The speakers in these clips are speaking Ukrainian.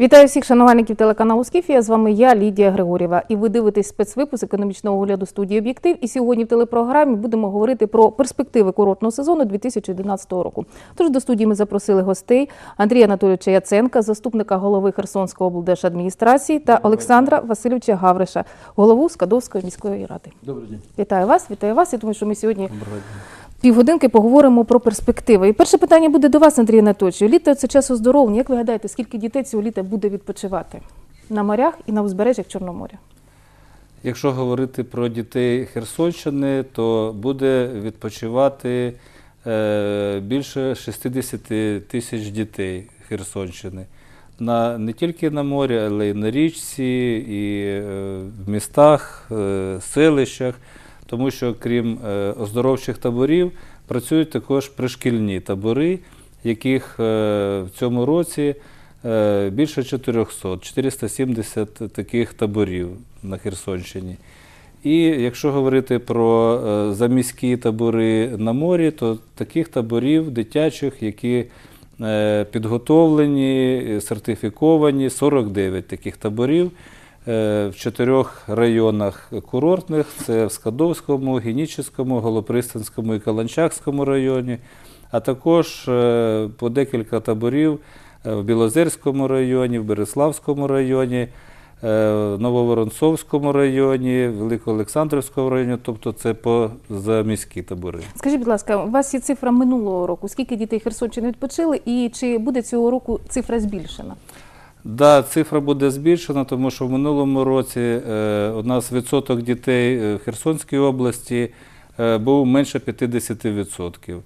Вітаю всіх шанувальників телеканалу Скіфія. З вами я, Лідія Григорєва. І ви дивитесь спецвипуск економічного огляду студії Об'єктив. І сьогодні в телепрограмі будемо говорити про перспективи курортного сезону 2011 року. Тож до студії ми запросили гостей Андрія Анатолійовича Яценка, заступника голови Херсонської облдержадміністрації, та Олександра Васильовича Гавриша, голову Скадовської міської ради. Добрый день. Вітаю вас, вітаю вас. Я думаю, що ми сьогодні Доброго дня. Півгодинки поговоримо про перспективи. І перше питання буде до вас, Андрій Анатольович. Літо це час оздоровлення. Як ви гадаєте, скільки дітей цього літа буде відпочивати на морях і на узбережжях Чорного моря? Якщо говорити про дітей Херсонщини, то буде відпочивати е, більше 60 тисяч дітей Херсонщини. На, не тільки на морі, але й на річці, і е, в містах, е, селищах, тому що крім е, оздоровчих таборів працюють також пришкільні табори, яких е, в цьому році е, більше 400, 470 таких таборів на Херсонщині. І якщо говорити про заміські табори на морі, то таких таборів дитячих, які підготовлені, сертифіковані, 49 таких таборів в чотирьох районах курортних: це в Скадовському, Генічеському, Голопристанському і Каланчакському районі, а також е, по декілька таборів е, в Білозерському районі, в Береславському районі, е, Нововоронцовському районі, Великоолександрівському районі, тобто це по заміські табори. Скажіть, будь ласка, у вас є цифра минулого року. Скільки дітей Херсонщини відпочили, і чи буде цього року цифра збільшена? Да, цифра буде збільшена, тому що в минулому році е, у нас відсоток дітей е, в Херсонській області е, був менше 50%.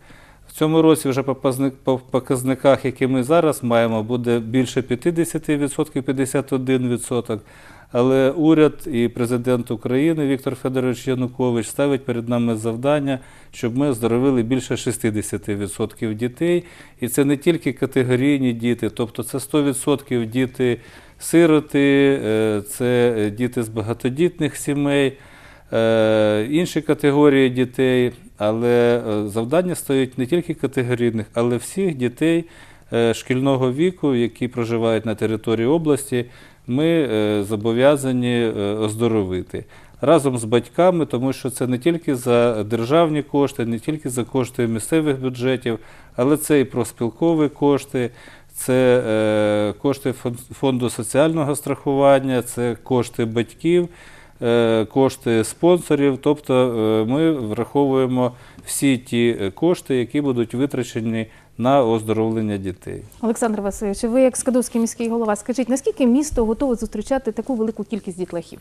В цьому році вже по показниках, які ми зараз маємо, буде більше 50%, 51%. Але уряд і президент України Віктор Федорович Янукович ставить перед нами завдання, щоб ми оздоровили більше 60% дітей. І це не тільки категорійні діти, тобто це 100% діти сироти, е, це діти з багатодітних сімей, е, інші категорії дітей. Але е, завдання стоїть не тільки категорійних, але всіх дітей шкільного віку, які проживають на території області, ми е, зобов'язані е, оздоровити разом з батьками, тому що це не тільки за державні кошти, не тільки за кошти місцевих бюджетів, але це і проспілкові кошти, це е, кошти фонду соціального страхування, це кошти батьків, кошти спонсорів. Тобто ми враховуємо всі ті кошти, які будуть витрачені на оздоровлення дітей. Олександр Васильович, ви як Скадовський міський голова, скажіть, наскільки місто готове зустрічати таку велику кількість дітлахів?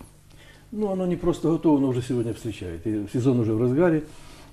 Ну, оно не просто готово, оно уже сегодня встречает. И сезон уже в разгаре.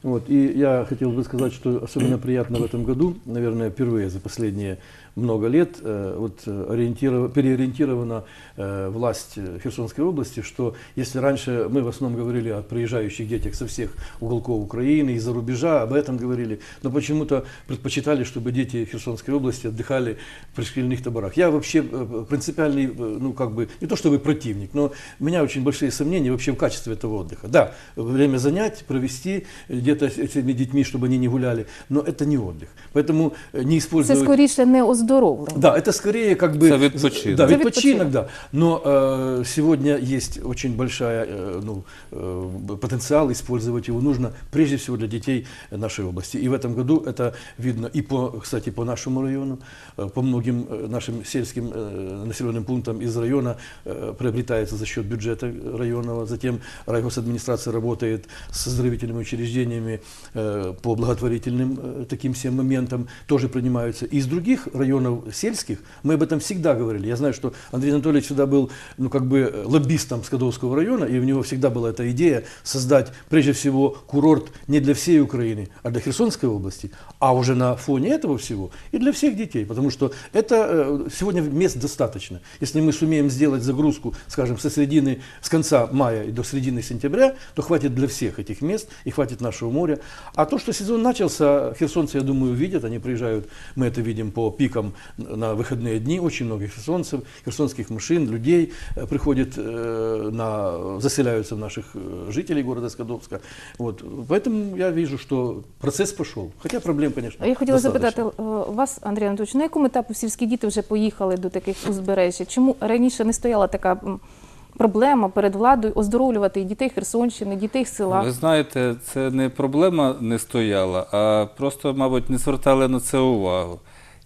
Вот. И я хотел бы сказать, что особенно приятно в этом году, наверное, впервые за последние много лет, э, вот, э, ориентиров- переориентирована э, власть э, Херсонской области, что если раньше мы в основном говорили о приезжающих детях со всех уголков Украины, из-за рубежа, об этом говорили, но почему-то предпочитали, чтобы дети Херсонской области отдыхали в пришкольных таборах. Я вообще э, принципиальный, э, ну как бы, не то чтобы противник, но у меня очень большие сомнения вообще в качестве этого отдыха. Да, время занять, провести где-то с этими детьми, чтобы они не гуляли, но это не отдых. Поэтому э, не Це использовать... скоріше не оздоровлення. Да, это скорее как бы... Это відпочинок. Да, Это відпочинок, відпочинок. да. Но э, сегодня есть очень большая э, ну, э, потенциал, использовать его нужно прежде всего для детей нашей области. И в этом году это видно и по, кстати, по нашему району, э, по многим э, нашим сельским э, населенным пунктам из района э, приобретается за счет бюджета районного. Затем райгосадминистрация работает с оздоровительными учреждениями э, по благотворительным э, таким всем моментам, тоже принимаются. И из других районов сельских мы об этом всегда говорили. Я знаю, что Андрей Анатольевич всегда был ну, как бы э, лоббистом Скадовского района, и у него всегда была эта идея создать прежде всего курорт не для всей Украины, а для Херсонской области, а уже на фоне этого всего и для всех детей, потому что это э, сегодня мест достаточно. Если мы сумеем сделать загрузку, скажем, со середины, с конца мая и до середины сентября, то хватит для всех этих мест и хватит нашего моря. А то, что сезон начался, херсонцы, я думаю, видят, они приезжают, мы это видим по пикам на выходные дни, очень много херсонцев, херсонских машин, людей э, приходит, э, на, заселяются в наших э, жителей города Скадовска. Вот. Поэтому я вижу, что процесс пошел. Хотя проблем, конечно, Я хотіла достаточно. запитати е, вас, Андрій Анатольович, на якому етапі сільські діти вже поїхали до таких узбережжя? Чому раніше не стояла така м, проблема перед владою оздоровлювати і дітей Херсонщини, дітей села? Ви знаєте, це не проблема не стояла, а просто, мабуть, не звертали на це увагу.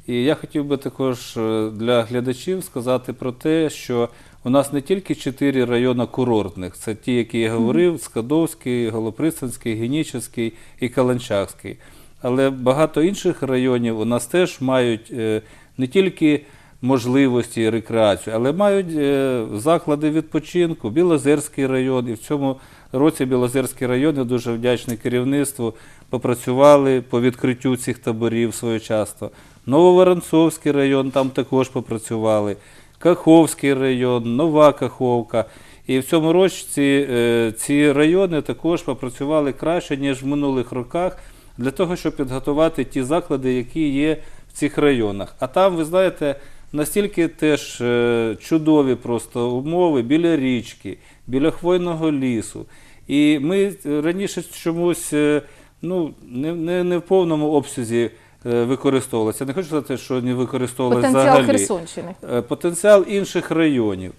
І я хотів би також е, для глядачів сказати про те, що у нас не тільки чотири райони курортних, це ті, які я говорив: Скадовський, Голопристанський, Генічеський і Каланчакський. Але багато інших районів у нас теж мають е, не тільки можливості і рекреацію, але мають е, заклади відпочинку, Білозерський район. І в цьому році Білозерський район, я дуже вдячний керівництву, попрацювали по відкриттю цих таборів своєчасно. Нововоронцовський район там також попрацювали, Каховський район, Нова Каховка. І в цьому році е, ці райони також попрацювали краще, ніж в минулих роках, для того, щоб підготувати ті заклади, які є в цих районах. А там, ви знаєте, настільки теж е, чудові просто умови біля річки, біля хвойного лісу. І ми раніше чомусь е, ну, не, не, не в повному обсязі е, використовувалися. Не хочу сказати, що не використовувалися Потенціал взагалі. Херсонщини. Е, потенціал інших районів.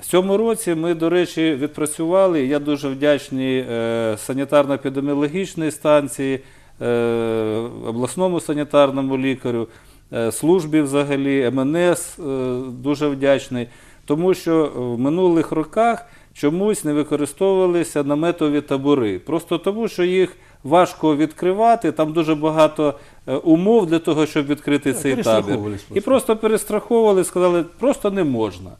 В цьому році ми, до речі, відпрацювали. Я дуже вдячний е, санітарно-епідеміологічній станції, обласному санітарному лікарю, службі взагалі, МНС дуже вдячний, тому що в минулих роках чомусь не використовувалися наметові табори. Просто тому, що їх важко відкривати, там дуже багато умов для того, щоб відкрити Так, цей табір. І просто. просто перестраховували, сказали, просто не можна.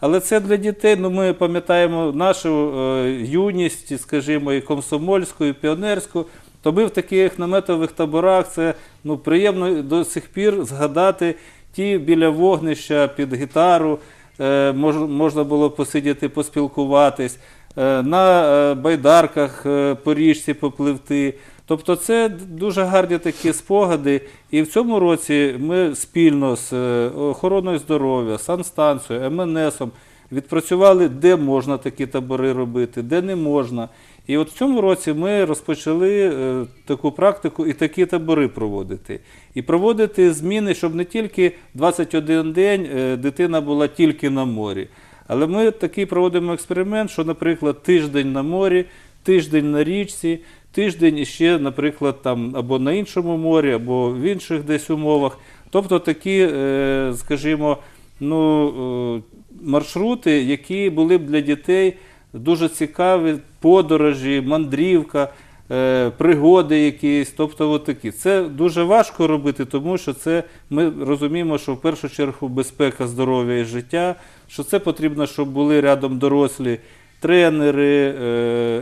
Але це для дітей, ну ми пам'ятаємо нашу е, юність, скажімо, і комсомольську, і піонерську. То ми в таких наметових таборах це ну, приємно до сих пір згадати ті біля вогнища під гітару, е, мож, можна було посидіти, поспілкуватись, е, на е, байдарках е, по річці попливти. Тобто це дуже гарні такі спогади. І в цьому році ми спільно з е, охороною здоров'я, санстанцією, МНСом відпрацювали, де можна такі табори робити, де не можна. І от в цьому році ми розпочали е, таку практику і такі табори проводити. І проводити зміни, щоб не тільки 21 день е, дитина була тільки на морі. Але ми такий проводимо експеримент, що, наприклад, тиждень на морі, тиждень на річці, тиждень іще, наприклад, там або на іншому морі, або в інших десь умовах. Тобто такі, е, скажімо, ну, е, маршрути, які були б для дітей дуже цікаві, подорожі, мандрівка, е, пригоди якісь. Тобто, от такі. Це дуже важко робити, тому що це ми розуміємо, що в першу чергу безпека здоров'я і життя, що це потрібно, щоб були рядом дорослі тренери,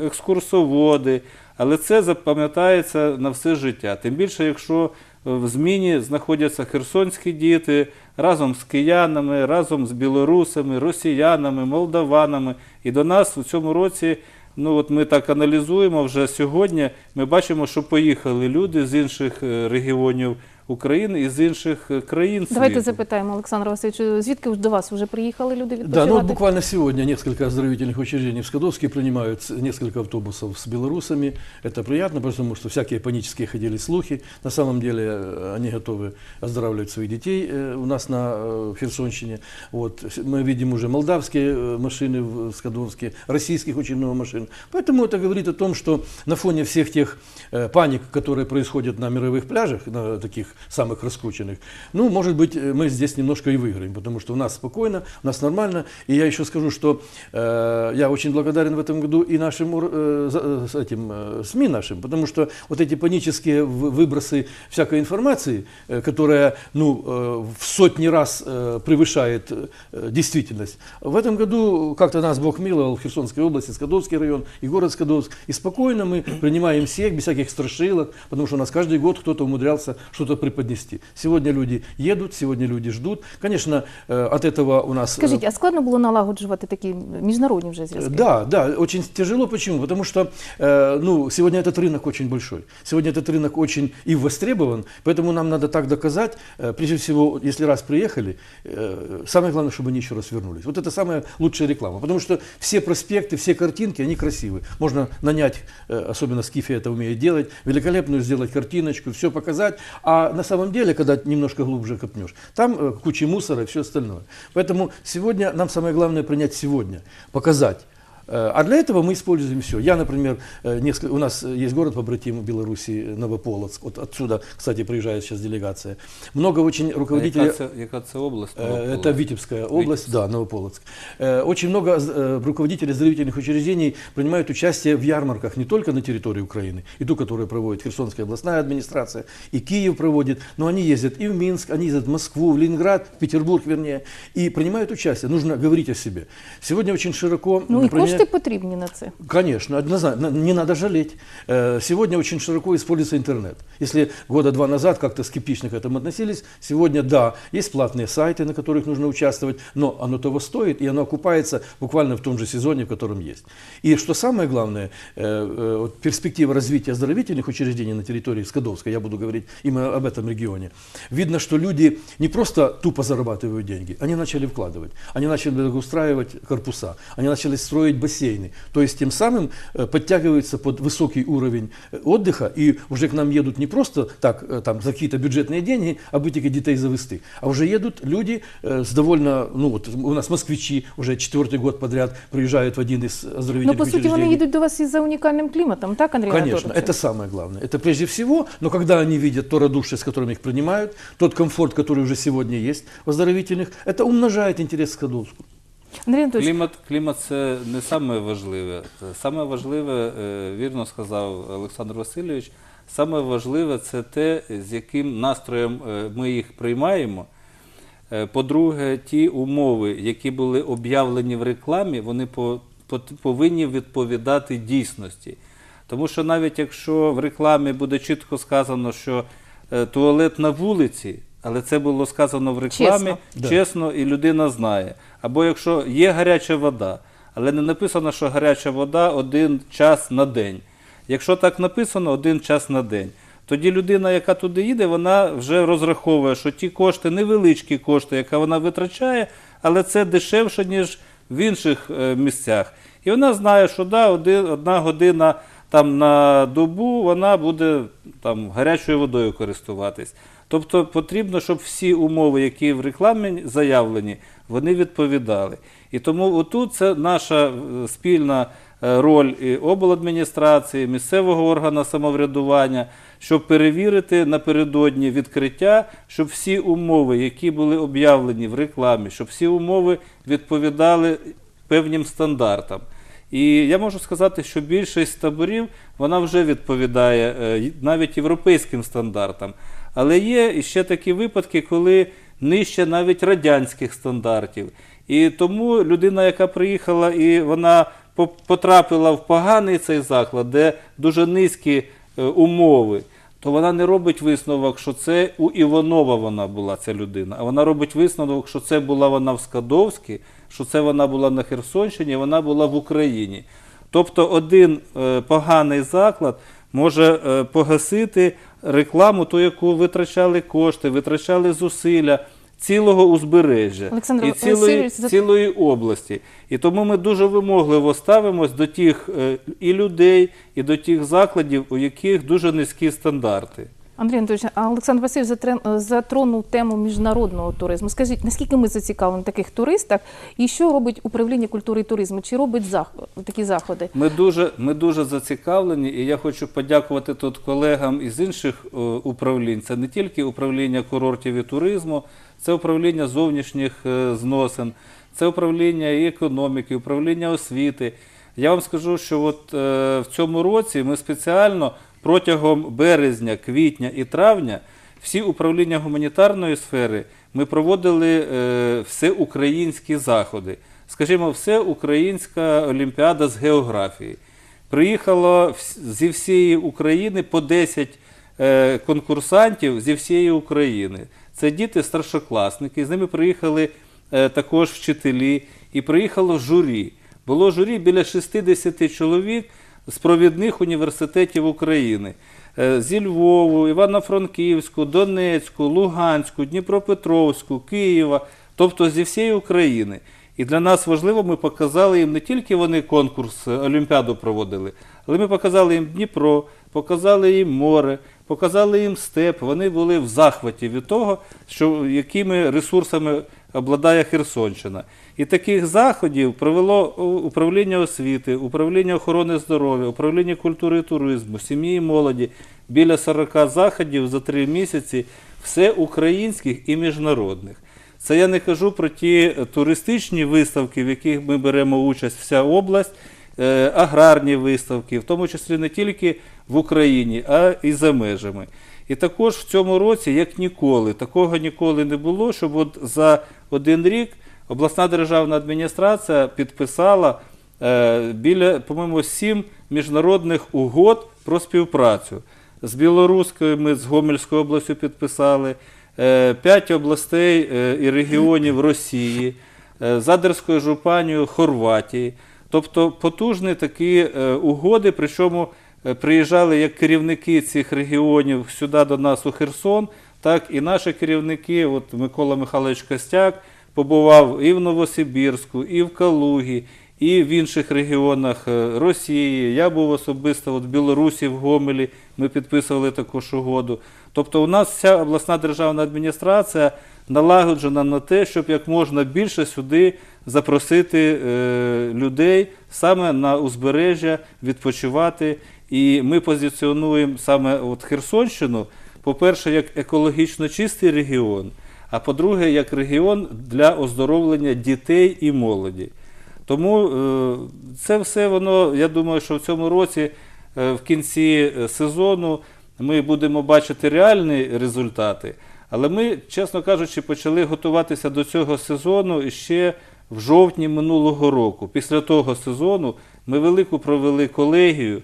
екскурсоводи. Але це запам'ятається на все життя. Тим більше, якщо в зміні знаходяться херсонські діти разом з киянами, разом з білорусами, росіянами, молдаванами. І до нас у цьому році, ну от ми так аналізуємо вже сьогодні. Ми бачимо, що поїхали люди з інших е, регіонів України і з інших е, країн. Давайте світу. запитаємо Олександра Васильовича, звідки ж до вас вже приїхали люди Да, відпочивати? ну вот буквально сегодня несколько оздоровительных учреждений в Скадовске принимают с- несколько автобусов с белорусами. Это приятно, потому что всякие панические ходили слухи. На самом деле э, они готовы оздоравливать своих детей э, у нас на э, Херсонщине. Вот. С- Мы видим уже молдавские э, машины в Скадовске, российских очень много машин. Поэтому это говорит о том, что на фоне всех тех э, паник, которые происходят на мировых пляжах, на таких самых раскрученных, ну, может быть, э, мы здесь немножко и выиграем, потому что у нас спокойно, у нас нормально. И я еще скажу, что э, я очень благодарен в этом году и нашим ур- э, за- э, с этим, э, СМИ нашим, потому что вот эти панические в- выбросы всякой информации, э, которая ну, э, в сотни раз э, превышает э, действительность, в этом году как-то нас Бог миловал в Херсонской области, Скадовский район и город Скадовск. И спокойно мы принимаем всех, без всяких страшилок, потому что у нас каждый год кто-то умудрялся что-то преподнести. Сегодня люди едут, сегодня люди ждут. Конечно, э, от этого у нас... э, Скажіть, а складно було налагоджувати такі міжнародні вже Э, зв'язки? Да, да, очень тяжело. Почему? Потому что э, ну, сегодня этот рынок очень большой. Сегодня этот рынок очень и востребован, поэтому нам надо так доказать. Э, прежде всего, если раз приехали, э, самое главное, чтобы они еще раз вернулись. Вот это самая лучшая реклама. Потому что все проспекты, все картинки, они красивые. Можно нанять, э, особенно Скифи это умеет делать, великолепную сделать картиночку, все показать. А на самом деле, когда немножко глубже копнешь, там э, куча мусора и все остальное. Поэтому сегодня нам самое главное принять сегодня, показать. Э, А для этого мы используем все. Я, например, э, несколько, у нас э, есть город побратим в Беларуси, Новополоцк. Вот отсюда, кстати, приезжает сейчас делегация. Много очень руководителей... яка, це, яка це область? Новополоцк? Это Витебская область, Витебск. да, Новополоцк. Очень много руководителей оздоровительных учреждений принимают участие в ярмарках не только на территории Украины, и ту, которую проводит Херсонская областная администрация, и Киев проводит, но они ездят и в Минск, они ездят в Москву, в Ленинград, в Петербург, вернее, и принимают участие. Нужно говорить о себе. Сегодня очень широко... Ну например, кошти потрібні на це. Конечно, однозначно, не надо жалеть. Э, Сегодня очень широко используется интернет. Если года два назад как-то скептично к этому относились, сегодня да, есть платные сайты, на которых нужно участвовать, но оно того стоит, и оно окупается буквально в том же сезоне, в котором есть. И что самое главное, э, э, вот перспектива развития оздоровительных учреждений на территории Скадовска, я буду говорить именно об этом регионе, видно, что люди не просто тупо зарабатывают деньги, они начали вкладывать, они начали благоустраивать корпуса, они начали строить бассейны, то есть тем самым э, подтягиваются под высокий уровень э, отдыха, и уже к нам едут не просто так, э, там, за какие-то бюджетные деньги, аби тільки дітей завести, а уже едут люди э, с довольно, ну вот у нас москвичи уже четвертый год подряд приезжают в один из оздоровительных Ну, по суті, вони учреждений. їдуть до вас із-за унікальним кліматом, так, Андрій Конечно, Анатолійович? это самое главное. Это прежде всего, но когда они видят то радушие, с которым их принимают, тот комфорт, который уже сегодня есть в оздоровительных, это умножает интерес к Скадовску. Андрій Анатолійович, Клімат, клімат це не саме важливе. Саме важливе, е, вірно сказав Олександр Васильович, саме важливе це те, з яким настроєм е, ми їх приймаємо. Е, По-друге, ті умови, які були об'явлені в рекламі, вони по- по- повинні відповідати дійсності. Тому що навіть якщо в рекламі буде чітко сказано, що туалет на вулиці, але це було сказано в рекламі Чесно. Да. чесно, і людина знає. Або якщо є гаряча вода, але не написано, що гаряча вода один час на день. Якщо так написано, один час на день. Тоді людина, яка туди їде, вона вже розраховує, що ті кошти невеличкі кошти, які вона витрачає, але це дешевше, ніж в інших е, місцях. І вона знає, що да, один, одна година там на добу вона буде там гарячою водою користуватись. Тобто потрібно, щоб всі умови, які в рекламі заявлені, вони відповідали. І тому отут це наша е, спільна е, роль і обладміністрації, місцевого органу самоврядування, щоб перевірити напередодні відкриття, щоб всі умови, які були об'явлені в рекламі, щоб всі умови відповідали певним стандартам. І я можу сказати, що більшість таборів вона вже відповідає е, навіть європейським стандартам. Але є ще такі випадки, коли нижче навіть радянських стандартів. І тому людина, яка приїхала і вона потрапила в поганий цей заклад, де дуже низькі е, умови, то вона не робить висновок, що це у Іванова вона була ця людина, а вона робить висновок, що це була вона в Скадовській, що це вона була на Херсонщині, вона була в Україні. Тобто один е, поганий заклад може е, погасити рекламу, ту, яку витрачали кошти, витрачали зусилля цілого узбережжя Олександр і цілої, Васильович, цілої області. І тому ми дуже вимогливо ставимось до тих е, і людей, і до тих закладів, у яких дуже низькі стандарти. Андрій Анатолійович, а Олександр Васильович затронув тему міжнародного туризму. Скажіть, наскільки ми зацікавлені в таких туристах, і що робить управління культури і туризму? Чи робить такі заходи? Ми дуже, ми дуже зацікавлені, і я хочу подякувати тут колегам із інших е, управлінь. Це не тільки управління курортів і туризму, це управління зовнішніх е, зносин, це управління економіки, управління освіти. Я вам скажу, що от е, в цьому році ми спеціально протягом березня, квітня і травня всі управління гуманітарної сфери ми проводили е, всеукраїнські заходи. Скажімо, всеукраїнська олімпіада з географії. Приїхало зі всієї України по 10 е, конкурсантів зі всієї України. Це діти старшокласники, з ними приїхали е, також вчителі і приїхало журі. Було журі біля 60 чоловік з провідних університетів України. Е, Зі Львову, Івано-Франківську, Донецьку, Луганську, Дніпропетровську, Києва, тобто зі всієї України. І для нас важливо, ми показали їм не тільки вони конкурс е, Олімпіаду проводили, але ми показали їм Дніпро, показали їм море, показали їм степ. Вони були в захваті від того, що якими ресурсами обладає Херсонщина. І таких заходів провело управління освіти, управління охорони здоров'я, управління культури і туризму, сім'ї і молоді. Біля 40 заходів за три місяці, все українських і міжнародних. Це я не кажу про ті туристичні виставки, в яких ми беремо участь вся область, е, аграрні виставки, в тому числі не тільки в Україні, а і за межами. І також в цьому році, як ніколи, такого ніколи не було, щоб от за один рік обласна державна адміністрація підписала е, біля, по-моєму, сім міжнародних угод про співпрацю. З Білоруською ми з Гомельською областю підписали, е, п'ять областей е, і регіонів Росії, з Адерською жупанією Хорватії. Тобто потужні такі угоди, причому приїжджали як керівники цих регіонів сюди до нас у Херсон, так і наші керівники, от Микола Михайлович Костяк, побував і в Новосибірську, і в Калугі, і в інших регіонах е, Росії. Я був особисто от в Білорусі, в Гомелі. Ми підписували також угоду. Тобто, у нас вся обласна державна адміністрація налагоджена на те, щоб як можна більше сюди запросити е, людей саме на узбережжя відпочивати. І ми позиціонуємо саме от Херсонщину, по-перше, як екологічно чистий регіон, а по-друге, як регіон для оздоровлення дітей і молоді. Тому е, це все воно, я думаю, що в цьому році, е, в кінці е, сезону, ми будемо бачити реальні результати. Але ми, чесно кажучи, почали готуватися до цього сезону ще в жовтні минулого року. Після того сезону ми велику провели колегію,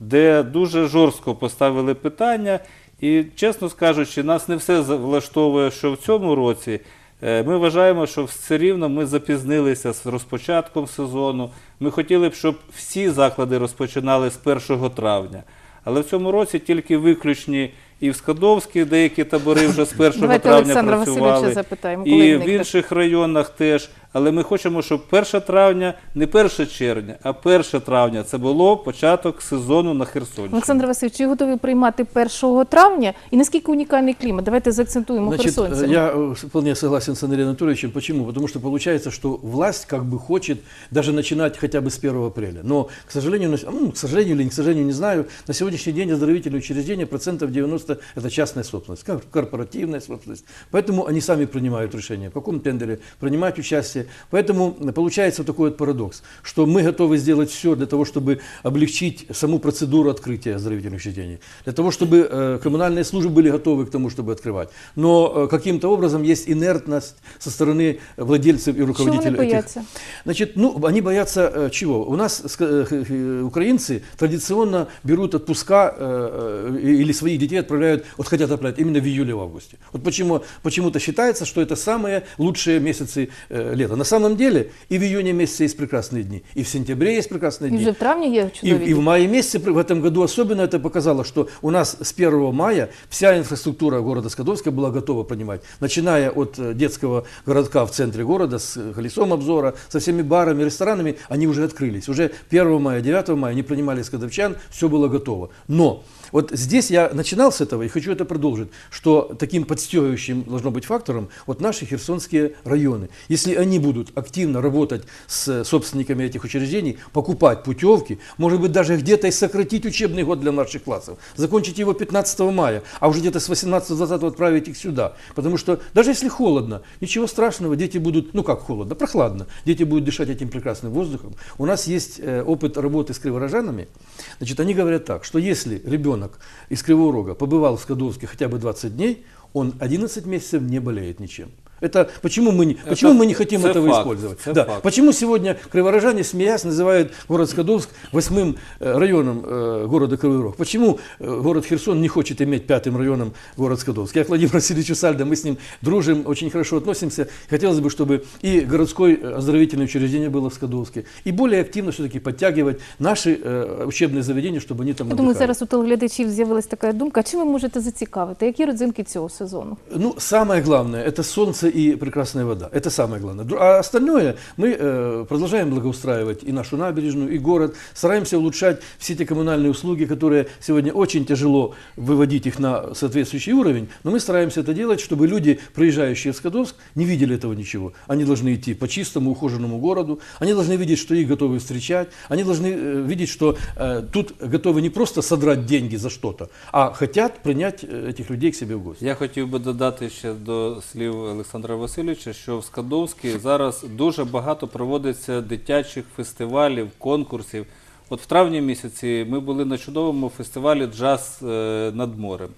де дуже жорстко поставили питання. І, чесно скажучи, нас не все влаштовує, що в цьому році Е, Ми вважаємо, що все рівно ми запізнилися з розпочатком сезону. Ми хотіли б, щоб всі заклади розпочинали з 1 травня. Але в цьому році тільки виключні і в Скадовській деякі табори вже з 1 Давайте травня Олександра Васильовича працювали. запитаємо, коли І в інших районах теж Але ми хочемо, щоб 1 травня, не 1 червня, а 1 травня це було початок сезону на Херсонщині. Олександр Васильович, чи готові приймати 1 травня? І наскільки унікальний клімат? Давайте заакцентуємо Значит, херсонцям. э, я э, вполне согласен с Андреем Анатольевичем. Почему? Потому что получается, что власть как бы хочет даже начинать хотя бы с 1 апреля. Но, к сожалению, на с- ну, к сожалению или не к сожалению, не знаю, на сегодняшний день оздоровительные учреждения процентов 90 это частная собственность, кор- корпоративная собственность. Поэтому они сами принимают решение, в каком тендере принимать участие. Поэтому э, получается вот такой вот парадокс, что мы готовы сделать все для того, чтобы облегчить саму процедуру открытия оздоровительных учреждений, для того, чтобы э, коммунальные службы были готовы к тому, чтобы открывать. Но э, каким-то образом есть инертность со стороны владельцев и руководителей вони этих бояться? Значит, ну, они боятся э, чего? У нас украинцы традиционно берут отпуска или своих детей отправляют, вот хотят отправлять именно в июле, в августе. Вот почему, почему-то считается, что это самые лучшие месяцы э, лета На самом деле и в июне месяце есть прекрасные дни, и в сентябре есть прекрасные І дни. вже в травні є И, чудові и в дні? мае месяце в этом году особенно это показало, что у нас с 1 мая вся инфраструктура города Скадовска была готова принимать. Начиная от э, детского городка в центре города с э, колесом обзора, со всеми барами, ресторанами, они уже открылись. Уже 1 мая, 9 мая они принимали скадовчан, все было готово. Но вот здесь я начинал с этого и хочу это продолжить, что таким подстегивающим должно быть фактором вот наши херсонские районы. Если они будут активно работать с собственниками этих учреждений, покупать путевки, может быть даже где-то и сократить учебный год для наших классов, закончить его 15 мая, а уже где-то с 18-20 отправить их сюда. Потому что даже если холодно, ничего страшного, дети будут, ну как холодно, прохладно, дети будут дышать этим прекрасным воздухом. У нас есть э, опыт работы с криворожанами. Значит, они говорят так, что если ребенок из Кривого Рога побывал в Скадовске хотя бы 20 дней, он 11 месяцев не болеет ничем. Это почему мы не, почему мы не хотим это этого факт, использовать? это да. факт. Почему сегодня криворожане, смеясь, называют город Скадовск восьмым э, районом э, города Кривой Рог? Почему э, город Херсон не хочет иметь пятым районом город Скадовск? Я к Владимиру Васильевичу Сальдо, мы с ним дружим, очень хорошо относимся. Хотелось бы, чтобы и городское э, оздоровительное учреждение было в Скадовске, и более активно все-таки подтягивать наши э, учебные заведения, чтобы они там Я думаю, отдыхали. зараз у телеглядачів з'явилась така думка. Чим ви можете зацікавити? Які родзинки цього сезону? Ну, самое главное – это солнце и прекрасная вода. Это самое главное. А остальное мы э, продолжаем благоустраивать и нашу набережную, и город. Стараемся улучшать все те коммунальные услуги, которые сегодня очень тяжело выводить их на соответствующий уровень. Но мы стараемся это делать, чтобы люди, проезжающие в Скадовск, не видели этого ничего. Они должны идти по чистому, ухоженному городу. Они должны видеть, что их готовы встречать. Они должны э, видеть, что э, тут готовы не просто содрать деньги за что-то, а хотят принять этих людей к себе в гости. Я хотів би додати ще до слів Олександра Васильовича, що в Скадовській зараз дуже багато проводиться дитячих фестивалів, конкурсів. От в травні місяці ми були на чудовому фестивалі Джаз е, над морем.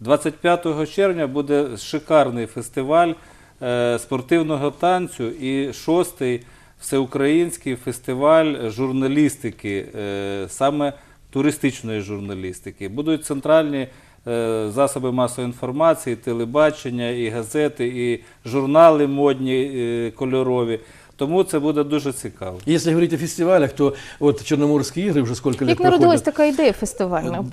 25 червня буде шикарний фестиваль е, спортивного танцю і шостий всеукраїнський фестиваль журналістики, е, саме туристичної журналістики. Будуть центральні засоби масової інформації, телебачення, і газети, і журнали модні, е, кольорові. Тому це буде дуже цікаво. Если говорить о фестивалях, то вот Черноморские игры уже сколько лет Як народилась проходят. така ідея фестивальна?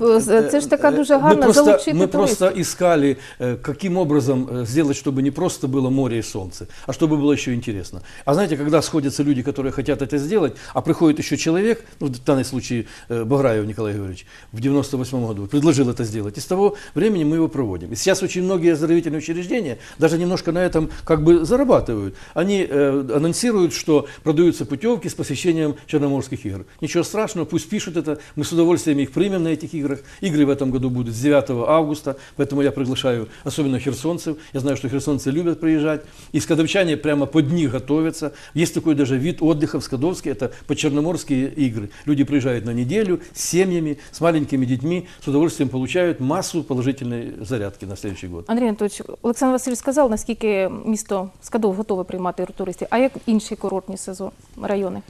Це ж така Э, дуже мы гарна просто, залучити Мы туристів. просто искали, э, каким образом э, сделать, чтобы не просто было море и солнце, а чтобы было еще интересно. А знаете, когда сходятся люди, которые хотят это сделать, а приходит еще человек, ну, в данном случае э, Баграев Николай Григорьевич, в 98 году предложил это сделать, и с того времени мы его проводим. И сейчас очень многие оздоровительные учреждения даже немножко на этом как бы зарабатывают. Они э, анонсируют, что продаются путевки с посещением Черноморских игр. Ничего страшного, пусть пишут это, мы с удовольствием их примем на этих играх. Игры в этом году будут с 9 августа, поэтому я приглашаю особенно херсонцев. Я знаю, что херсонцы любят приезжать. И скадовчане прямо под них готовятся. Есть такой даже вид отдыха в Скадовске, это подчерноморские игры. Люди приезжают на неделю с семьями, с маленькими детьми, с удовольствием получают массу положительной зарядки на следующий год. Андрій Анатольович, Олександр Васильович сказав, наскільки місто Скадов готове приймати туристів. А як інші Курортні сезон райони?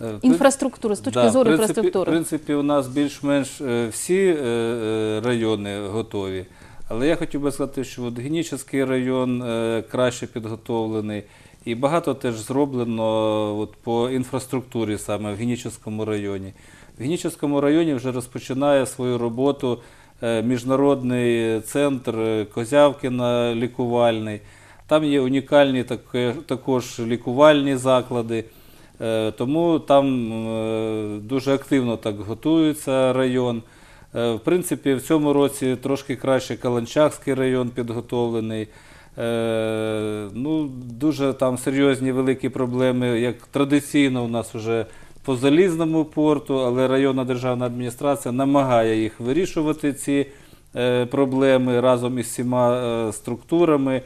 Е, Інфраструктури, з точки Да, зору принципі- інфраструктури. В принципі, у нас більш-менш е, всі е, райони готові. Але я хотів би сказати, що от Генічеський район краще підготовлений. І багато теж зроблено от, по інфраструктурі саме в Генічеському районі. В Генічеському районі вже розпочинає свою роботу міжнародний центр Козявкіна лікувальний. Там є унікальні також лікувальні заклади. Е, Тому там е, дуже активно так готується район. Е, В принципі, в цьому році трошки краще Каланчакський район підготовлений. Е, Ну, дуже там серйозні великі проблеми, як традиційно у нас вже по залізному порту, але районна державна адміністрація намагає їх вирішувати, ці е, проблеми разом із всіма е, структурами, е,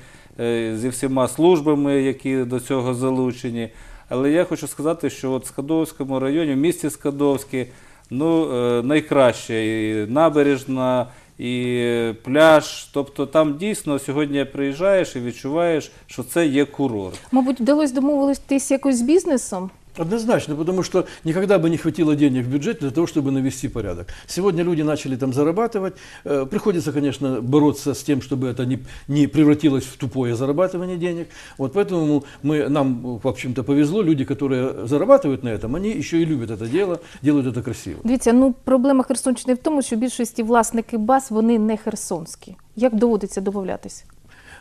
зі всіма службами, які до цього залучені. Але я хочу сказати, що от в Скадовському районі, в місті Скадовське, ну, е, найкраще і набережна, і пляж. Тобто там дійсно сьогодні приїжджаєш і відчуваєш, що це є курорт. Мабуть, вдалося домовитись якось з бізнесом. Однозначно, потому что никогда бы не хватило денег в бюджете для того, чтобы навести порядок. Сегодня люди начали там зарабатывать. Э, Приходится, конечно, бороться с тем, чтобы это не, не превратилось в тупое зарабатывание денег. Вот поэтому мы, нам, в общем-то, повезло. Люди, которые зарабатывают на этом, они еще и любят это дело, делают это красиво. Дивіться, ну проблема Херсонщини в тому, що в більшості власники баз вони не херсонські. Як доводиться домовлятися?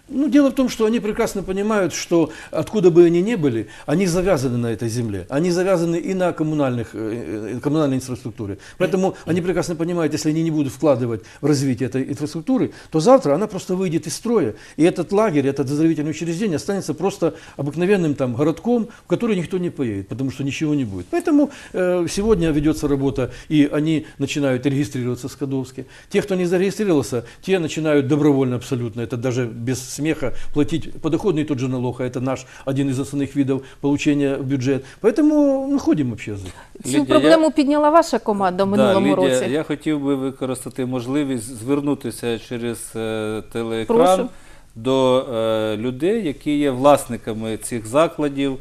Ну, дело в том, что они прекрасно понимают, что откуда бы они ни были, они завязаны на этой земле. Они завязаны и на коммунальных, э, э, коммунальной инфраструктуре. Поэтому они прекрасно понимают, если они не будут вкладывать в развитие этой инфраструктуры, то завтра она просто выйдет из строя. И этот лагерь, это оздоровительное учреждение останется просто обыкновенным там городком, в который никто не поедет, потому что ничего не будет. Поэтому э, сегодня ведется работа, и они начинают регистрироваться в Скадовске. Те, кто не зарегистрировался, те начинают добровольно абсолютно, это даже без смеха, платить подоходный тот же налог, а это наш один из основных видов получения в бюджет. Поэтому находим общий язык. Цю Лідія, проблему підняла ваша команда в минулому да, Лідія, році. Я хотів би використати можливість звернутися через е, телеекран Прошу. до е, людей, які є власниками цих закладів,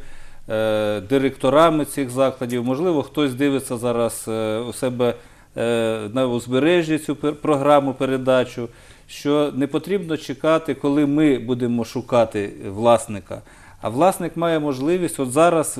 е, директорами цих закладів. Можливо, хтось дивиться зараз е, у себе е, на узбережжі цю пер- програму передачу, що не потрібно чекати, коли ми будемо шукати власника. А власник має можливість от зараз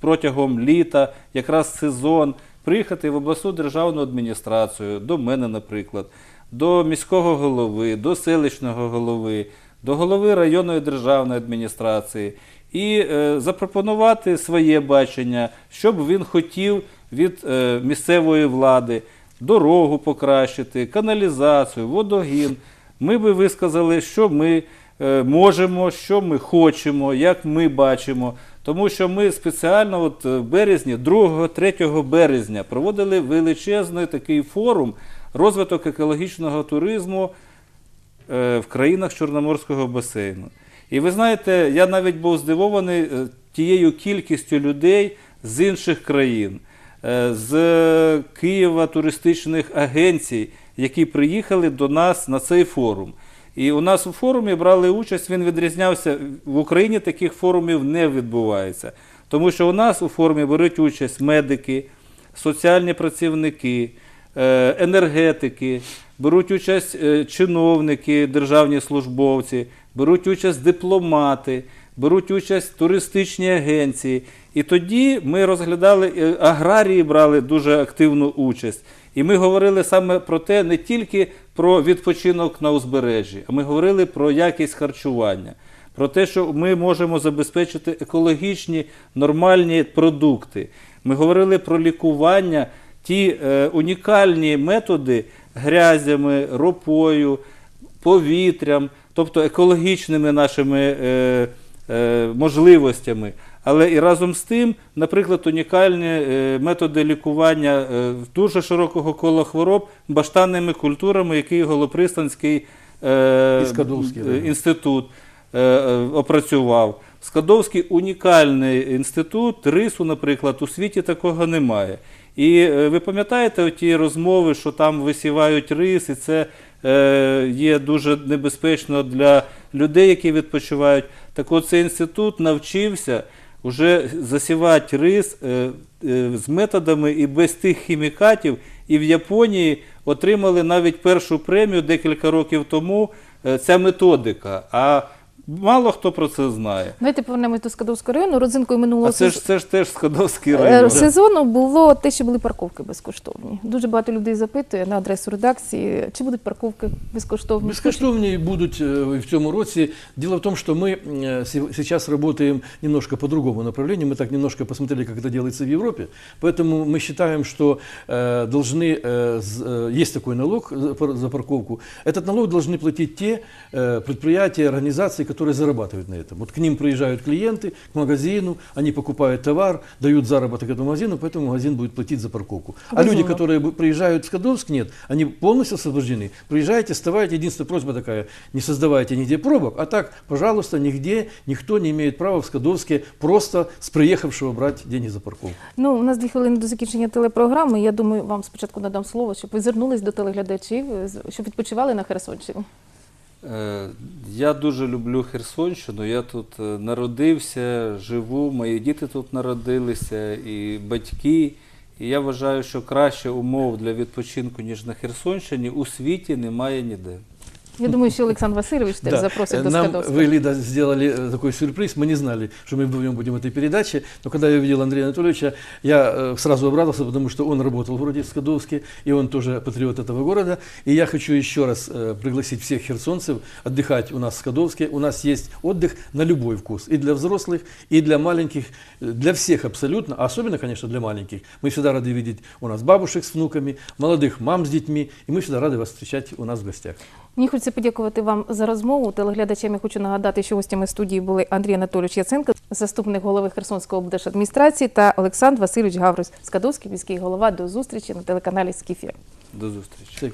протягом літа, якраз сезон, приїхати в обласну державну адміністрацію, до мене, наприклад, до міського голови, до селищного голови, до голови районної державної адміністрації і е, запропонувати своє бачення, що б він хотів від е, місцевої влади, дорогу покращити, каналізацію, водогін. Ми би висказали, що ми е, можемо, що ми хочемо, як ми бачимо. Тому що ми спеціально от е, в березні, 2-3 березня, проводили величезний такий форум розвиток екологічного туризму е, в країнах Чорноморського басейну. І ви знаєте, я навіть був здивований тією кількістю людей з інших країн, з Києва туристичних агенцій, які приїхали до нас на цей форум. І у нас у форумі брали участь, він відрізнявся. В Україні таких форумів не відбувається. Тому що у нас у форумі беруть участь медики, соціальні працівники, е, енергетики, беруть участь е, чиновники, державні службовці, беруть участь дипломати, беруть участь туристичні агенції. І тоді ми розглядали, е, аграрії брали дуже активну участь. І ми говорили саме про те, не тільки про відпочинок на узбережжі, а ми говорили про якість харчування, про те, що ми можемо забезпечити екологічні нормальні продукти. Ми говорили про лікування, ті е, унікальні методи грязями, ропою, повітрям, тобто екологічними нашими е, можливостями. Але і разом з тим, наприклад, унікальні е, методи лікування е, дуже широкого кола хвороб баштанними культурами, які Голопристанський е, е, інститут е, е, опрацював. Скадовський унікальний інститут, рису, наприклад, у світі такого немає. І е, ви пам'ятаєте ті розмови, що там висівають рис, і це е, є дуже небезпечно для людей, які відпочивають. Так от цей інститут навчився вже засівати рис е, е, з методами і без тих хімікатів. І в Японії отримали навіть першу премію декілька років тому е, ця методика. А мало хто про це знає. Давайте повернемось до Скадовського району. Родзинкою минулого А це ж сезону- це ж теж Скадовський Е, район. сезону було те, що були парковки безкоштовні. Дуже багато людей запитує на адресу редакції, чи будуть парковки безкоштовні. Безкоштовні будуть э, в цьому році. Дело в том, что мы э, се- сейчас работаем немножко по другому направлению. Мы так немножко посмотрели, как это делается в Европе. Поэтому мы считаем, что э, должны, э, з- э, есть такой налог за пар- за парковку. Этот налог должны платить те э, предприятия, организации, которые зарабатывают на этом. Вот к ним приезжают клиенты, к магазину, они покупают товар, дают заработок этому магазину, поэтому магазин будет платить за парковку. А люди, Безумно. которые б- приезжают в Скадовск, нет, они полностью освобождены. Приезжайте, вставайте. Единственная просьба такая, не создавайте нигде пробок, а так, пожалуйста, нигде никто не имеет права в Скадовске просто с приехавшего брать деньги за парковку. Ну, у нас дві хвилини до закінчення телепрограми. Я думаю, вам спочатку надам слово, щоб ви звернулись до телеглядачів, е, з- щоб відпочивали на Херсонщині. Е, Я дуже люблю Херсонщину. Я тут е, народився, живу, мої діти тут народилися, і батьки. І я вважаю, що краще умов для відпочинку, ніж на Херсонщині, у світі немає ніде. Я думаю, що Олександр Васильович теж Да. запросить Э, до Нам Скадовська. вы, Лида, сделали э, такой сюрприз. Мы не знали, что мы вдвоем будем в этой передаче. Но когда я увидел Андрея Анатольевича, я э, сразу обрадовался, потому что он работал в городе Скадовске, и он тоже патриот этого города. И я хочу еще раз э, пригласить всех херсонцев отдыхать у нас в Скадовске. У нас есть отдых на любой вкус. И для взрослых, и для маленьких, э, для всех абсолютно, а особенно, конечно, для маленьких. Мы всегда рады видеть у нас бабушек с внуками, молодых мам с детьми, и мы всегда рады вас встречать у нас в гостях. Мені хочеться подякувати вам за розмову. Телеглядачам я хочу нагадати, що гостями студії були Андрій Анатолійович Яценко, заступник голови Херсонської облдержадміністрації, та Олександр Васильович Гаврус, Скадовський міський голова. До зустрічі на телеканалі Скіфір. До зустрічі.